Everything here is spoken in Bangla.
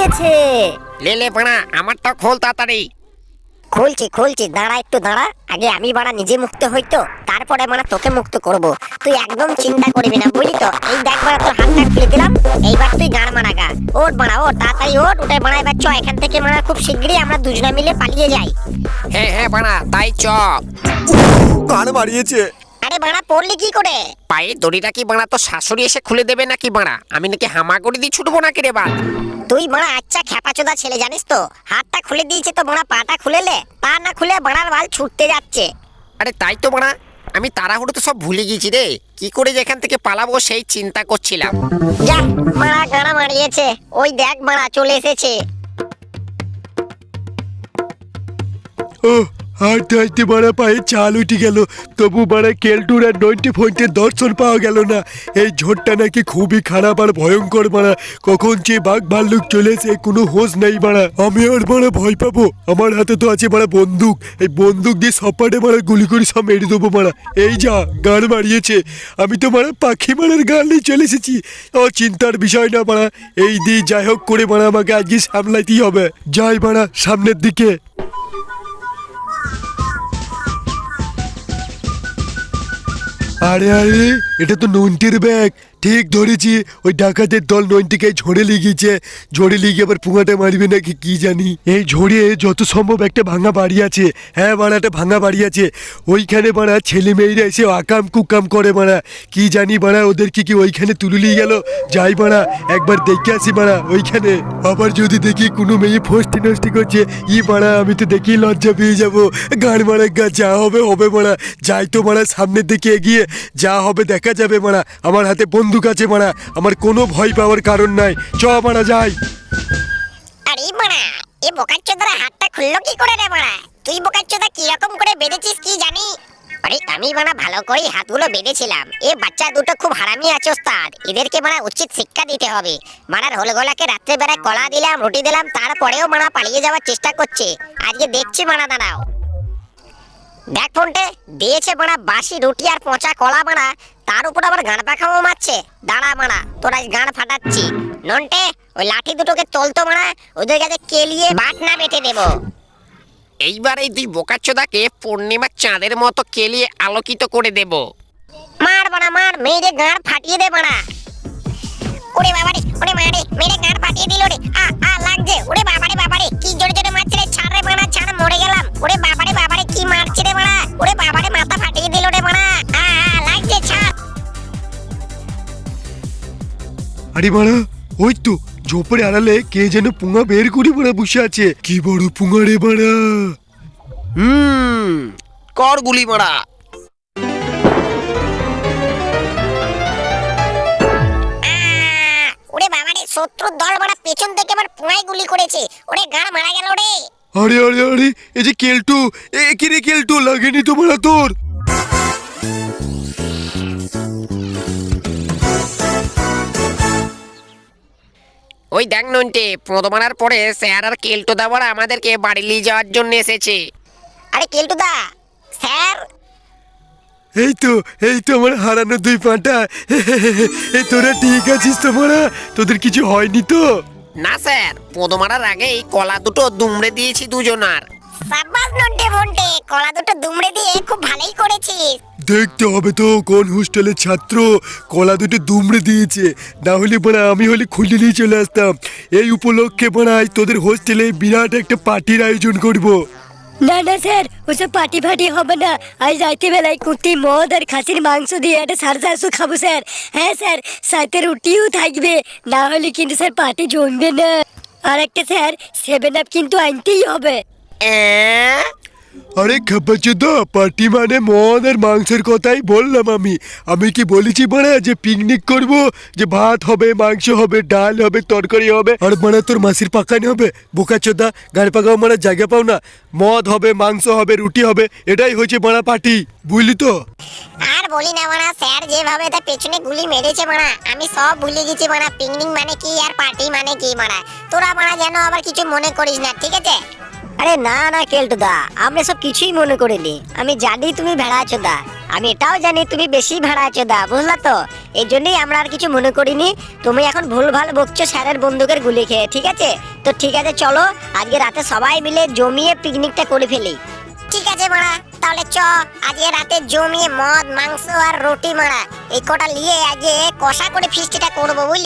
নিয়েছে লে লে বাড়া আমারটা খোল তাড়াতাড়ি। খুলছি খুলছি দাঁড়া একটু দাঁড়া। আগে আমি বাড়া নিজে মুক্ত হইতো তারপরে মানে তোকে মুক্ত করব। তুই একদম চিন্তা করবি না বুঝলি তো? এই দেখ বাড়া তোর হাতটা খুলে দিলাম এইবার তুই গান মারা গা ওট বাড়া ওট তাড়াতাড়ি ওট উঠে বাড়া এবার চ এখান থেকে মানে খুব শিগগিরই আমরা দুজনে মিলে পালিয়ে যাই। হ্যাঁ হ্যাঁ বাড়া তাই চ। গান বাড়িয়েছে আরে বাড়া পড়লি কি করে? পায়ে দড়িটা কি বাড়া? তো শাশুড়ি এসে খুলে দেবে নাকি বাড়া? আমি নাকি হামা করে দিয়ে ছুটবো নাকি রে বাল তুই বাড়া আচ্ছা খেপাচোদা ছেলে জানিস তো? হাতটা খুলে দিয়েছে তো বাড়া পাটা খুলেলে? পা না খুলে বাড়ার বাল ছুটতে যাচ্ছে। আরে তাই তো বাড়া আমি তাড়াহুড়ো তো সব ভুলে গেছি রে। কি করে যে এখান থেকে পালাবো সেই চিন্তা করছিলাম। যা মারা গানা মারিয়েছে ওই দেখ মারা চলে এসেছে। হাঁটতে হাঁটতে মারা পায়ে চাল উঠে গেল, তবু মারা কেলটুর আর নয়টি পয়েন্টের দর্শন পাওয়া গেল না। এই ঝড়টা নাকি খুবই খারাপ আর ভয়ঙ্কর মারা। কখন যে বাঘ ভাল্লুক চলেছে কোনো হোশ নেই মারা। আমি আর মারা ভয় পাবো। আমার হাতে তো আছে মারা বন্দুক। এই বন্দুক দিয়ে সপাটে মারা গুলি করে সব মেরে দেবো মারা। এই যা, গান মারিয়েছে আমি তো মারা পাখি মারার গান নিয়ে চলে এসেছি। ও চিন্তার বিষয় না মারা। এই দিয়ে যাই হোক করে মারা, আমাকে আজকে সামলাইতেই হবে। যাই মারা, সামনের দিকে। আরে আরে এটা তো নন্টির ব্যাগ ঠিক ধরেছি, ওই ডাকাতের দল নন্টিকে ঝড়ে লিগিয়েছে ঝড়ে লিগে আবার পুঙাটা মারবে নাকি কি জানি। এই ঝড়ে যত সম্ভব একটা ভাঙা বাড়ি আছে। হ্যাঁ একটা ভাঙা বাড়ি আছে। ওইখানে মারা ছেলে মেয়েরা এসে আকাম কুকাম করে মারা। কি জানি মারা ওদের কি কি ওইখানে নিয়ে গেল? যাই মারা, একবার দেখে আসি মারা ওইখানে। আবার যদি দেখি কোনো মেয়ে ফষ্টি নষ্টি করছে, ই মারা, আমি তো দেখি লজ্জা পেয়ে যাব। গান মারা গা যা হবে হবে মারা। যাই তো মারা, সামনের দিকে এগিয়ে, যা হবে দেখা যাবে মারা, আমার হাতে বন্দুক আছে মারা, আমার কোনো ভয় পাওয়ার কারণ নাই। চ মারা, যাই। আরে মারা, এ বোকাচ্চোদার হাতটা খুললো কি করে রে মারা? তুই বোকাচ্চোদা কি রকম করে বেঁধেছিস কি জানি? আরে আমি মানা ভালো করেই হাতগুলো বেঁধেছিলাম। এ বাচ্চা দুটো খুব হারামি আছে ওস্তাদ। এদেরকে মানা উচিত শিক্ষা দিতে হবে। মারার হোলগোলাকে রাত্রে বেলায় কলা দিলাম, রুটি দিলাম, তারপরেও মানা পালিয়ে যাওয়ার চেষ্টা করছে। আজকে দেখছি মানা দাঁড়াও। দেখ ফোনটে দিয়েছে মানা বাসি রুটি আর পচা কলা মানা তার উপর আবার গান পাখাও মারছে। দাঁড়া মানা তোরা গান ফাটাচ্ছি। নন্টে ওই লাঠি দুটোকে চলতো মানা ওদের কাছে কেলিয়ে বাট না বেটে দেবো। এইবার এই দুই বোকাচ্চোদাকে পূর্ণিমার চাঁদের মতো কেলিয়ে আলোকিত করে দেব। মার বানা মার মেয়েরে গাঁড় ফাটিয়ে দে বানা ওরে বাবারে ওরে মারে মেরে গাঁড় ফাটিয়ে দিল রে। আ আ লাগছে। ওরে বাবারে বাবারে কি জোরে জোরে মারছে রে বানা মরে গেলাম। ওরে বাবারে বাবারে কি মারছে রে বানা ওরে বাবারে মাথা ফাটিয়ে দিল রে আ আ লাগছে ছাড়। আরে মারা ওই তো ঝোপড়ে আড়ালে কে যেন পুঙা বের করে মারা বসে আছে। কি বড় পুঙা রে মারা। হুম কর গুলি মারা। ওরে বাবারে শত্রুর দল মারা পেছন থেকে আবার পুঁয়ায় গুলি করেছে। ওরে গাঁড় মারা গেল রে। আরে আরে আরে এই যে কেলটু এ কি রে কেলটু লাগেনি তো মারা তোর ওই দেখ নন্টে মারার পরে স্যার আর কেলটু দা দাবার আমাদেরকে বাড়ি নিয়ে যাওয়ার জন্য এসেছে। আরে কেলটু দা স্যার? এই তো এই তো আমার হারানো দুই পাটা। তোরা ঠিক আছিস তো মারা? তোদের কিছু হয়নি তো? না স্যার পোঁদ মারার আগেই কলা দুটো দুমড়ে দিয়েছি দুজনার। সাব্বাস নন্টে ভন্টে কলা দুটো দুমড়ে দিয়ে খুব ভালোই করেছিস। দেখতে হবে তো কোন হোস্টেলের ছাত্র কলা দুটো দুমড়ে দিয়েছে। না হলে পরে আমি হলে খুলে নিয়ে চলে আসতাম। এই উপলক্ষে পরে তোদের হোস্টেলে বিরাট একটা পার্টির আয়োজন করব। না না, স্যার, ওসব পার্টি ফাটি হবে না। আজ রাতে বেলায় কুর্তি, মদ আর খাসির মাংস দিয়ে একটা সার চারশো খাব, স্যার। হ্যাঁ স্যার, সাথে রুটিও থাকবে। না হলে কিন্তু, স্যার পার্টি জমবে না। আর একটা স্যার, সেভেন আপ কিন্তু আনতেই হবে? আরে খাবাচোদা পার্টি মানে মদ মাংসের কথাই বললাম আমি। আমি কি বলেছি বাড়া যে পিকনিক করব? যে ভাত হবে, মাংস হবে, ডাল হবে, তরকারি হবে, আর মানে তোর মাসির পাকানি হবে? বোকাচোদা, গাড়ি পাকাও মানে জায়গা পাও না। মদ হবে, মাংস হবে, রুটি হবে, এটাই হয়েছে বাড়া পার্টি। বুঝলি তো? আর বলি না মানা স্যার যেভাবে তার পেছনে গুলি মেরেছে মানা আমি সব ভুলে গেছি মানা পিকনিক মানে কি আর পার্টি মানে কি মানা তোরা মানা যেন আবার কিছু মনে করিস না, ঠিক আছে? আরে না না, কেলটুদা, আমরা সব কিছুই মনে করিনি। আমি জানি তুমি ভেড়া আছো দা। আমি এটাও জানি তুমি বেশি ভেড়া আছো দা, বুঝলা তো? এই জন্যই আমরা আর কিছু মনে করিনি। তুমি এখন ভুল ভালো বকছো স্যারের বন্দুকের গুলি খেয়ে, ঠিক আছে? তো ঠিক আছে, চলো, আজকে রাতে সবাই মিলে জমিয়ে পিকনিকটা করে ফেলি। ঠিক আছে, মারা, তাহলে চ, আজকে রাতে জমিয়ে মদ, মাংস আর রুটি মারা, এই কটা নিয়ে আজকে কষা করে ফিস্টিটা করব, বুঝলি?